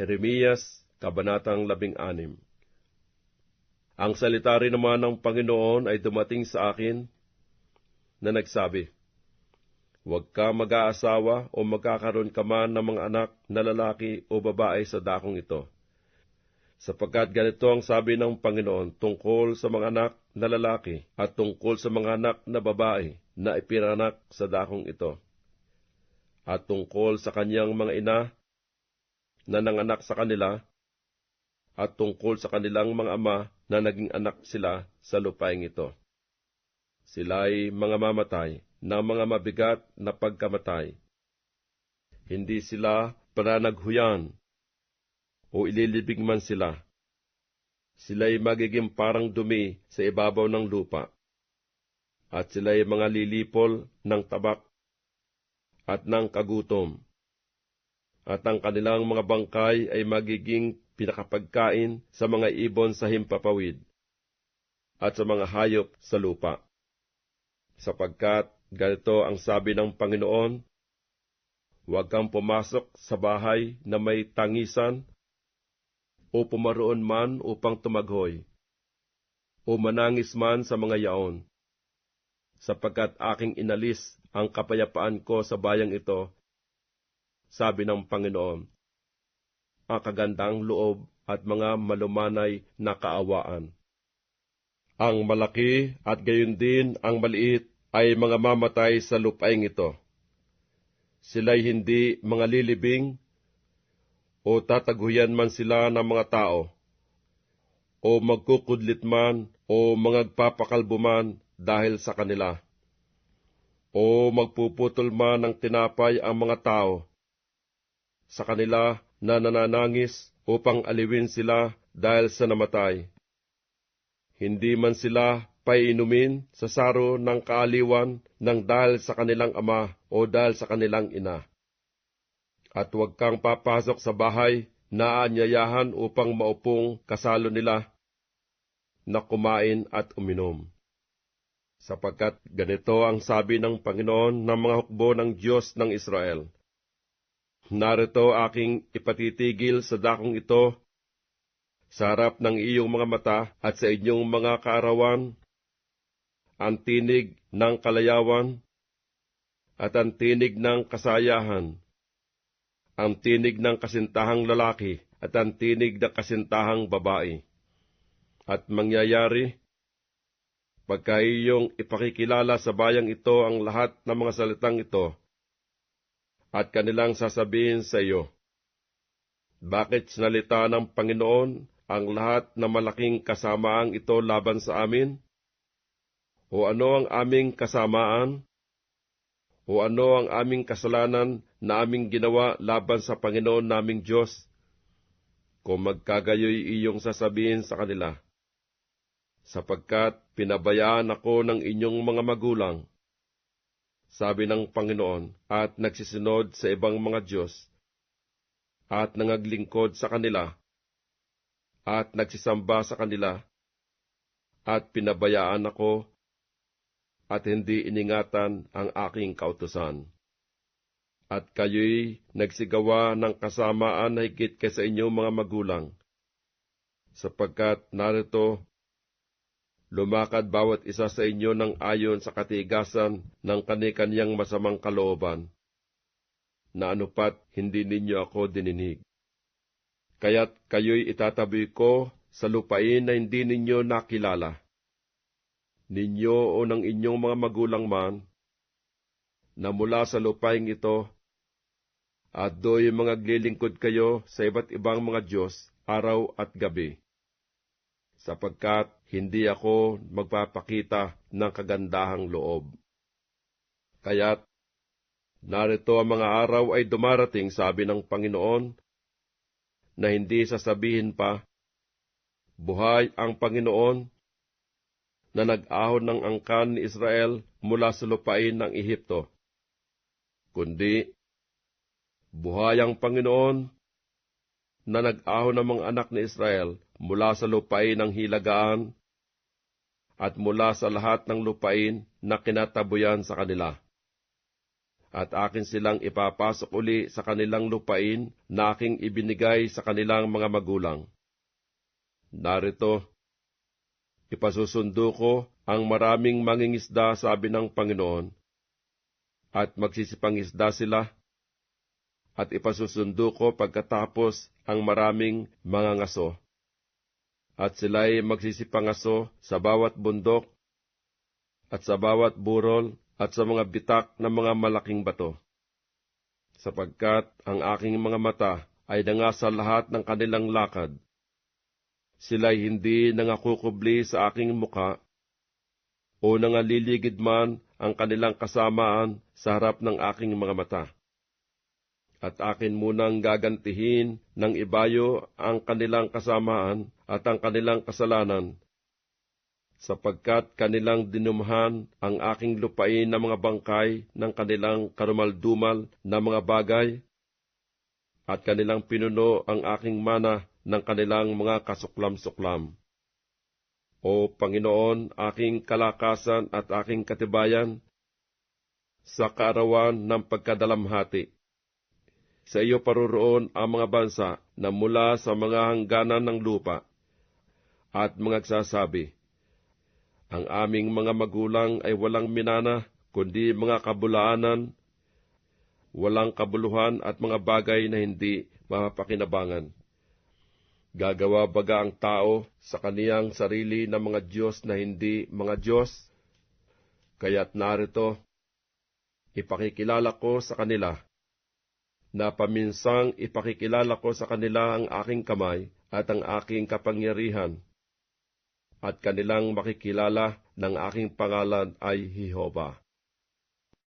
Jeremias, Kabanatang 16 Ang salita rin naman ng Panginoon ay dumating sa akin na nagsabi, Huwag ka mag-aasawa o magkakaroon ka man ng mga anak na lalaki o babae sa dakong ito. Sapagkat ganito ang sabi ng Panginoon tungkol sa mga anak na lalaki at tungkol sa mga anak na babae na ipinanak sa dakong ito. At tungkol sa kanyang mga ina na nanganak sa kanila, at tungkol sa kanilang mga ama na naging anak sila sa lupaing ito. Sila ay mga mamatay ng mga mabigat na pagkamatay. Hindi sila pananaghuyan o ililibing man sila. Sila'y magiging parang dumi sa ibabaw ng lupa. At sila'y mga lilipol ng tabak at ng kagutom. At ang kanilang mga bangkay ay magiging pinakapagkain sa mga ibon sa himpapawid at sa mga hayop sa lupa. Sapagkat ganito ang sabi ng Panginoon, Huwag kang pumasok sa bahay na may tangisan o pumaroon man upang tumaghoy, o manangis man sa mga yaon, sapagkat aking inalis ang kapayapaan ko sa bayang ito, sabi ng Panginoon ang loob at mga malumanay na kaawaan. Ang malaki at gayon din ang maliit ay mga mamatay sa lupaing ito. Sila'y hindi mga lilibing o tataguyan man sila ng mga tao, o magkukudlit man o magpapakalbo man dahil sa kanila, o magpuputol man ng tinapay ang mga tao. Sa kanila na nananangis upang aliwin sila dahil sa namatay. Hindi man sila painumin sa saro ng kaaliwan ng dahil sa kanilang ama o dahil sa kanilang ina. At huwag kang papasok sa bahay na aanyayahan upang maupong kasalo nila na kumain at uminom. Sapagkat ganito ang sabi ng Panginoon ng mga hukbo ng Diyos ng Israel Narito aking ipatitigil sa dakong ito, sa harap ng iyong mga mata at sa inyong mga kaarawan, ang tinig ng kalayawan at ang tinig ng kasayahan, ang tinig ng kasintahang lalaki at ang tinig ng kasintahang babae. At mangyayari, pagka iyong ipakikilala sa bayang ito ang lahat ng mga salitang ito, at kanilang sasabihin sa iyo, Bakit sinalita ng Panginoon ang lahat na malaking kasamaang ito laban sa amin? O ano ang aming kasamaan? O ano ang aming kasalanan na aming ginawa laban sa Panginoon naming Diyos? Kung magkagayoy iyong sasabihin sa kanila, sapagkat pinabayaan ako ng inyong mga magulang, sabi ng Panginoon, at nagsisunod sa ibang mga Diyos, at nangaglingkod sa kanila, at nagsisamba sa kanila, at pinabayaan ako, at hindi iningatan ang aking kautusan. At kayo'y nagsigawa ng kasamaan na higit kaysa inyong mga magulang, sapagkat narito lumakad bawat isa sa inyo ng ayon sa katigasan ng kanikanyang masamang kalooban, na anupat hindi ninyo ako dininig. Kaya't kayo'y itatabi ko sa lupain na hindi ninyo nakilala. Ninyo o ng inyong mga magulang man, na mula sa lupaing ito, at do'y mga glilingkod kayo sa iba't ibang mga Diyos araw at gabi sapagkat hindi ako magpapakita ng kagandahang loob. Kaya't narito ang mga araw ay dumarating, sabi ng Panginoon, na hindi sasabihin pa, Buhay ang Panginoon, na nag-ahon ng angkan ni Israel mula sa lupain ng Ehipto. Kundi, buhay ang Panginoon, na nag-ahon ng mga anak ni Israel mula sa lupain ng hilagaan at mula sa lahat ng lupain na kinatabuyan sa kanila. at akin silang ipapasok uli sa kanilang lupain na aking ibinigay sa kanilang mga magulang. Narito, ipasusundo ko ang maraming mangingisda sabi ng Panginoon, at magsisipangisda sila, at ipasusundo ko pagkatapos ang maraming mga ngaso. At sila'y magsisipangaso sa bawat bundok, at sa bawat burol, at sa mga bitak ng mga malaking bato. Sapagkat ang aking mga mata ay nanga sa lahat ng kanilang lakad. Sila'y hindi nangakukubli sa aking muka, o nangaliligid man ang kanilang kasamaan sa harap ng aking mga mata. At akin munang gagantihin ng ibayo ang kanilang kasamaan at ang kanilang kasalanan, sapagkat kanilang dinumhan ang aking lupain na mga bangkay ng kanilang karumaldumal na mga bagay, at kanilang pinuno ang aking mana ng kanilang mga kasuklam-suklam. O Panginoon, aking kalakasan at aking katibayan, sa kaarawan ng pagkadalamhati. Sa iyo paroroon ang mga bansa na mula sa mga hangganan ng lupa, at mga nagsasabi, Ang aming mga magulang ay walang minana, kundi mga kabulaanan, walang kabuluhan at mga bagay na hindi mapapakinabangan. Gagawa baga ang tao sa kaniyang sarili ng mga Diyos na hindi mga Diyos? Kaya't narito, ipakikilala ko sa kanila, na paminsang ipakikilala ko sa kanila ang aking kamay at ang aking kapangyarihan, at kanilang makikilala ng aking pangalan ay Jehova.